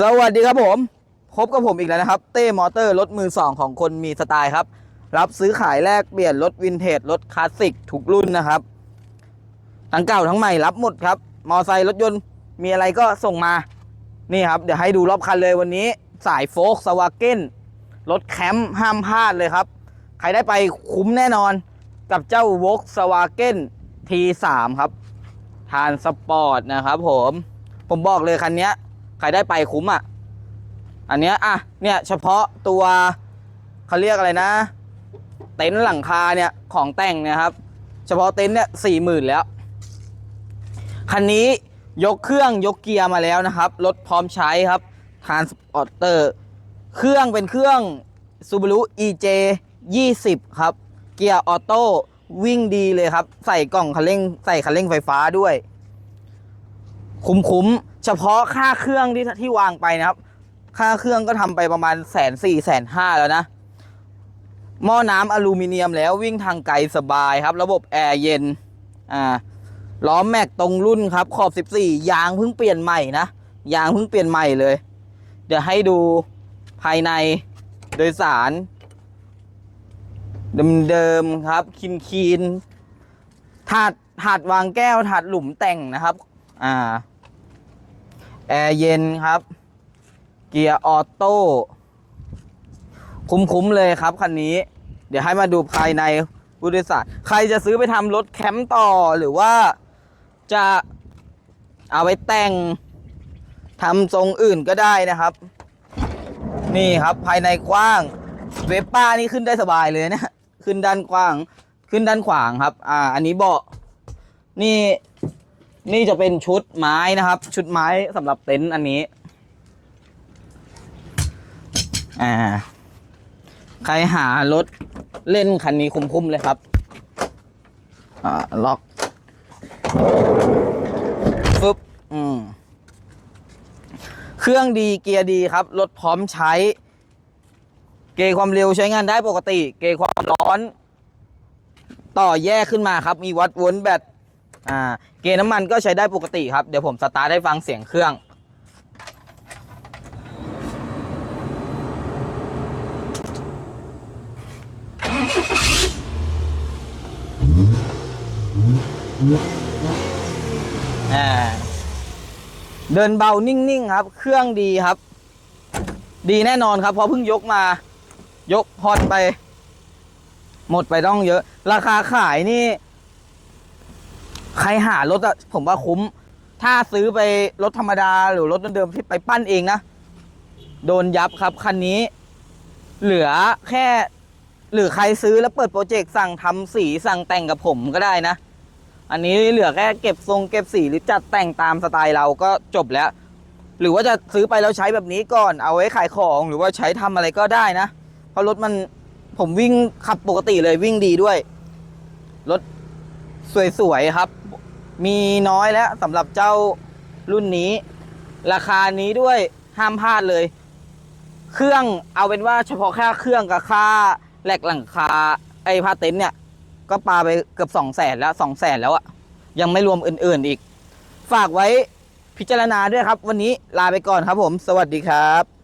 สวัสดีครับผม พบกับผมอีกแล้วนะครับ เต้มอเตอร์รถมือสองของคนมีสไตล์ครับ รับซื้อขายแลกเปลี่ยนรถวินเทจรถคลาสสิกทุกรุ่นนะครับ ทั้งเก่าทั้งใหม่รับหมดครับ มอไซค์รถยนต์มีอะไรก็ส่งมา นี่ครับ เดี๋ยวให้ดูรอบคันเลยวันนี้ สายโฟกสวาเก้นรถแคมป์ห้ามพลาดเลยครับ ใครได้ไปคุ้มแน่นอนกับเจ้าวกสวาเก้น T3 ครับทานสปอร์ตนะครับผมผมบอกเลยคันนี้ ใครได้ไปคุ้มอะ อันเนี้ยอะเนี่ยเฉพาะตัวเขาเรียกอะไรนะ เต็นท์หลังคาเนี่ยของแต่งเนี่ยครับ เฉพาะเต็นท์เนี่ยสี่หมื่นแล้ว คันนี้ยกเครื่องยกเกียร์มาแล้วนะครับ รถพร้อมใช้ครับทานสปอร์เตอร์เครื่องเป็นเครื่อง Subaru EJ 20 ครับ เกียร์ออโต้วิ่งดีเลยครับ ใส่กล่องคันเร่ง ใส่คันเร่งไฟฟ้าด้วย คุ้มๆ เฉพาะค่าเครื่องที่ที่วางไปนะครับ ค่าเครื่องก็ทำไปประมาณแสนสี่แสนห้าแล้วนะ หม้อน้ำอลูมิเนียมแล้ววิ่งทางไกลสบายครับ ระบบแอร์เย็น อ่า ล้อแม็กตรงรุ่นครับขอบ 14 ยางเพิ่งเปลี่ยนใหม่นะ ยางเพิ่งเปลี่ยนใหม่เลย เดี๋ยวให้ดูภายในโดยสาร เดิมๆครับคินคีนถาดถาดวางแก้วถาดหลุมแต่งนะครับ อ่า แอร์เย็นครับ เกียร์ออโต้ คุ้มๆเลยครับคันนี้ เดี๋ยวให้มาดูภายในผู้โดยสารใครจะซื้อไปทำรถแคมป์ต่อหรือว่าจะเอาไปแต่งทำทรงอื่นก็ได้นะครับ นี่ครับภายในกว้าง เวปป้านี่ขึ้นได้สบายเลยนะ ขึ้นด้านกว้าง ขึ้นด้านขวางครับ อ่า อันนี้เบาะนี่ นี่จะเป็นชุดไม้นะครับ ชุดไม้สำหรับเต็นท์อันนี้ อ่า ใครหารถเล่นคันนี้คุ้มๆเลยครับ อ่า ล็อกฟึบอืม เครื่องดีเกียร์ดีครับ รถพร้อมใช้ เกยร์ความเร็วใช้งานได้ปกติ เกยร์ความร้อน ต่อแยกขึ้นมาครับ มีวัดวนแบต อ่าเกณฑ์น้ำมันก็ใช้ได้ปกติครับ เดี๋ยวผมสตาร์ทให้ฟังเสียงเครื่อง เดินเบานิ่งๆครับ เครื่องดีครับ ดีแน่นอนครับ เพราะเพิ่งยกมา ยกพอดไป หมดไปต้องเยอะ ราคาขายนี่ ใครหารถอะผมว่าคุ้ม ถ้าซื้อไปรถธรรมดาหรือรถเดิมๆที่ไปปั้นเองนะ โดนยับครับคันนี้ เหลือแค่ หรือใครซื้อแล้วเปิดโปรเจกต์สั่งทำสีสั่งแต่งกับผมก็ได้นะ อันนี้เหลือแค่เก็บทรงเก็บสีหรือจัดแต่งตามสไตล์เราก็จบแล้ว หรือว่าจะซื้อไปแล้วใช้แบบนี้ก่อนเอาไว้ขายของหรือว่าใช้ทำอะไรก็ได้นะ เพราะรถมันผมวิ่งขับปกติเลยวิ่งดีด้วย รถสวยๆครับ มีน้อยแล้วสำหรับเจ้ารุ่นนี้ ราคานี้ด้วยห้ามพลาดเลย เครื่องเอาเป็นว่าเฉพาะแค่เครื่องกับค่าแหลกหลังคาไอ้พาเต็นท์เนี่ย ก็ปาไปเกือบสองแสนแล้วสองแสนแล้วอะยังไม่รวมอื่นๆอีก ฝากไว้พิจารณาด้วยครับ วันนี้ลาไปก่อนครับผม สวัสดีครับ